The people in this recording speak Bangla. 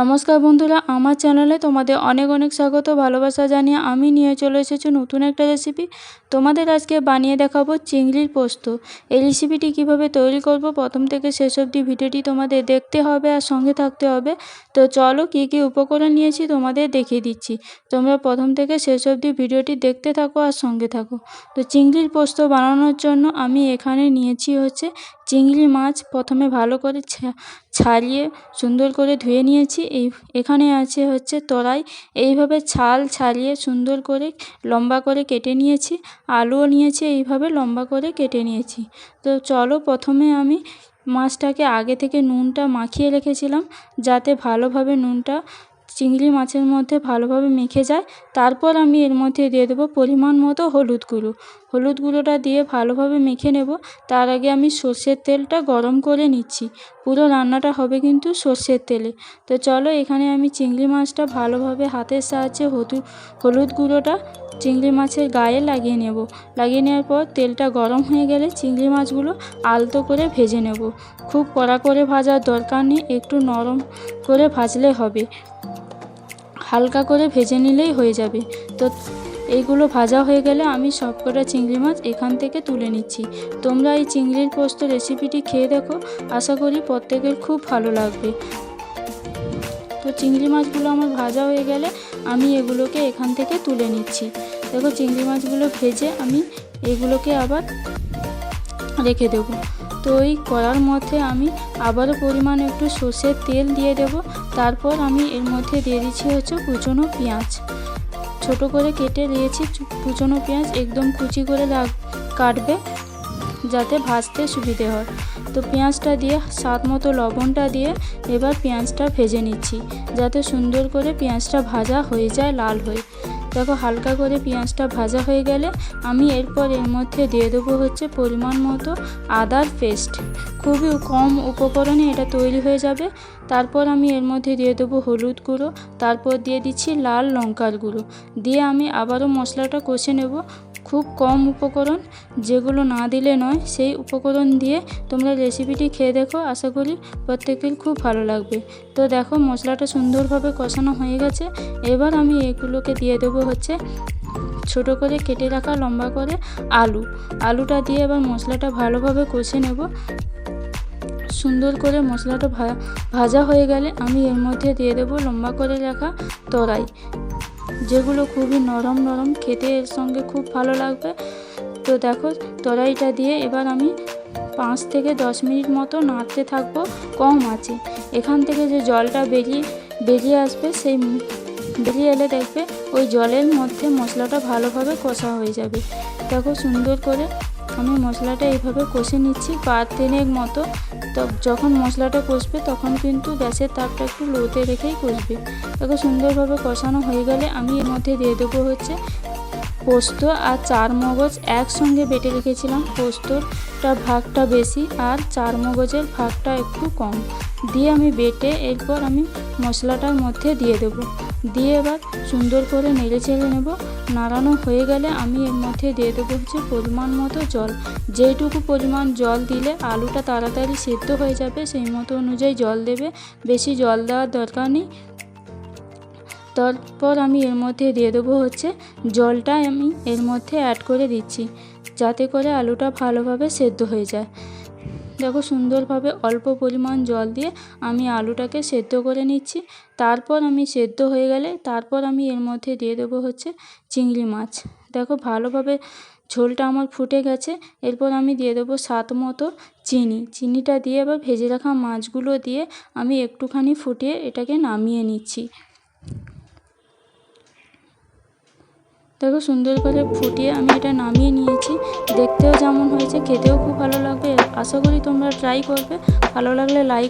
নমস্কার বন্ধুরা, আমার চ্যানেলে তোমাদের অনেক অনেক স্বাগত, ভালোবাসা জানিয়ে আমি নিয়ে চলে এসেছি নতুন একটা রেসিপি তোমাদের আজকে বানিয়ে দেখাবো চিংড়ির পোস্ত। এই রেসিপিটি কীভাবে তৈরি করব, প্রথম থেকে শেষ অবধি ভিডিওটি তোমাদের দেখতে হবে আর সঙ্গে থাকতে হবে। তো চলো কী কী উপকরণ নিয়েছি তোমাদের দেখিয়ে দিচ্ছি। তোমরা প্রথম থেকে শেষ অবধি ভিডিওটি দেখতে থাকো আর সঙ্গে থাকো। তো চিংড়ির পোস্ত বানানোর জন্য আমি এখানে নিয়েছি হচ্ছে চিংড়ি মাছ। প্রথমে ভালো করে ছাড়িয়ে সুন্দর করে ধুয়ে নিয়েছি। এই, এখানে আছে হচ্ছে তরাই এইভাবে ছাল ছাড়িয়ে সুন্দর করে লম্বা করে কেটে নিয়েছি। আলুও নিয়েছি, এইভাবে লম্বা করে কেটে নিয়েছি। তো চলো প্রথমে আমি মাছটাকে আগে থেকে নুনটা মাখিয়ে রেখেছিলাম, যাতে ভালোভাবে নুনটা চিংড়ি মাছের মধ্যে ভালোভাবে মেখে যায়। তারপর আমি এর মধ্যে দিয়ে দেবো পরিমাণ মতো হলুদ গুঁড়ো। হলুদ গুঁড়োটা দিয়ে ভালোভাবে মেখে নেব। তার আগে আমি সর্ষের তেলটা গরম করে নিচ্ছি। পুরো রান্নাটা হবে কিন্তু সর্ষের তেলে। তো চলো এখানে আমি চিংড়ি মাছটা ভালোভাবে হাতের সাহায্যে হলুদ হলুদ গুঁড়োটা চিংড়ি মাছের গায়ে লাগিয়ে নেব। লাগিয়ে নেওয়ার পর তেলটা গরম হয়ে গেলে চিংড়ি মাছগুলো আলতো করে ভেজে নেব। খুব কড়া করে ভাজার দরকার নেই, একটু নরম করে ভাজলে হবে। হালকা করে ভেজে নিলেই হয়ে যাবে। তো এইগুলো ভাজা হয়ে গেলে আমি সবকটা চিংড়ি মাছ এখান থেকে তুলে নিচ্ছি। তোমরা এই চিংড়ির পোস্ত রেসিপিটি খেয়ে দেখো। আশা করি প্রত্যেকের খুব ভালো লাগবে। তো চিংড়ি মাছগুলো আমার ভাজা হয়ে গেলে আমি এগুলোকে এখান থেকে তুলে নিচ্ছি। দেখো চিংড়ি মাছগুলো ভেজে আমি এগুলোকে আবার রেখে দেবো। তো ওই করার মধ্যে আমি আবারও পরিমাণ একটু সর্ষের তেল দিয়ে দেব। তারপর আমি এর মধ্যে দিয়ে দিচ্ছি হচ্ছে কুচনো পেঁয়াজ। ছোট করে কেটে দিয়েছি কুচনো পেঁয়াজ, একদম কুচি করে কাটবে যাতে ভাজতে সুবিধে হয়। তো পেঁয়াজটা দিয়ে, স্বাদ মতো লবণটা দিয়ে এবার পেঁয়াজটা ভেজে নিচ্ছি, যাতে সুন্দর করে পেঁয়াজটা ভাজা হয়ে যায়, লাল হয়ে। দেখো হালকা করে পেঁয়াজটা ভাজা হয়ে গেলে আমি এরপর এর মধ্যে দিয়ে দেবো হচ্ছে পরিমাণ মতো আদার পেস্ট। খুবই কম উপকরণে এটা তৈরি হয়ে যাবে। তারপর আমি এর মধ্যে দিয়ে দেবো হলুদ গুঁড়ো। তারপর দিয়ে দিচ্ছি লাল লঙ্কার গুঁড়ো। দিয়ে আমি আবারও মশলাটা কষে নেব। খুব কম উপকরণ, যেগুলো না দিলে নয়, সেই উপকরণ দিয়ে তোমরা রেসিপিটি খেয়ে দেখো। আশা করি প্রত্যেকের খুব ভালো লাগবে। তো দেখো, মশলাটা সুন্দরভাবে কষানো হয়ে গেছে। এবার আমি এগুলোকে দিয়ে দেবো হচ্ছে ছোট করে কেটে রাখা লম্বা করে আলু। আলুটা দিয়ে এবার মশলাটা ভালোভাবে কষে নেব। সুন্দর করে মশলাটা ভাজা হয়ে গেলে আমি এর মধ্যে দিয়ে দেবো লম্বা করে রাখা তরাই। যেগুলো খুবই নরম নরম, খেতে এর সঙ্গে খুব ভালো লাগবে। তো দেখো তরাইটা দিয়ে এবার আমি পাঁচ থেকে দশ মিনিট মতো নাড়তে থাকব, কম আছে। এখান থেকে যে জলটা বেরিয়ে বেরিয়ে আসবে, সেই বেরিয়ে এলে দেখবে ওই জলের মধ্যে মশলাটা ভালোভাবে কষা হয়ে যাবে। দেখো সুন্দর করে আমি মশলাটা এইভাবে কষে নিচ্ছি পা তিনেক মতো। তো যখন মশলাটা কষবে তখন কিন্তু গ্যাসের তাপটা একটু লোতে রেখেই কষবে। দেখো সুন্দরভাবে কষানো হয়ে গেলে আমি এর মধ্যে দিয়ে দেবো হচ্ছে পোস্ত আর চার মগজ একসঙ্গে বেটে রেখেছিলাম। পোস্তটা ভাগটা বেশি আর চার মগজের ভাগটা একটু কম। দিয়ে আমি বেটে এরপর আমি মশলাটার মধ্যে দিয়ে দেবো। দিয়ে এবার সুন্দর করে নেড়ে চেড়ে নেব। নাড়ানো হয়ে গেলে আমি এর মধ্যে দিয়ে দেবো হচ্ছে পরিমাণ মতো জল। যেইটুকু পরিমাণ জল দিলে আলুটা তাড়াতাড়ি সেদ্ধ হয়ে যাবে, সেই মতো অনুযায়ী জল দেবে। বেশি জল দেওয়ার দরকার নেই। তারপর আমি এর মধ্যে দিয়ে দেবো হচ্ছে জলটা আমি এর মধ্যে অ্যাড করে দিচ্ছি, যাতে করে আলুটা ভালোভাবে সেদ্ধ হয়ে যায়। দেখো সুন্দরভাবে অল্প পরিমাণ জল দিয়ে আমি আলুটাকে সেদ্ধ করে নিচ্ছি। তারপর আমি সেদ্ধ হয়ে গেলে তারপর আমি এর মধ্যে দিয়ে দেবো হচ্ছে চিংড়ি মাছ। দেখো ভালোভাবে ঝোলটা আমার ফুটে গেছে। এরপর আমি দিয়ে দেবো স্বাদ মতো চিনি। চিনিটা দিয়ে এবার ভেজে রাখা মাছগুলো দিয়ে আমি একটুখানি ফুটিয়ে এটাকে নামিয়ে নিচ্ছি। দেখো সুন্দর করে ফুটিয়ে আমি এটা নামিয়ে নিয়েছি। দেখতেও যেমন হয়েছে, খেতেও খুব ভালো লাগবে। আশা করি তোমরা ট্রাই করবে। ভালো লাগলে লাইক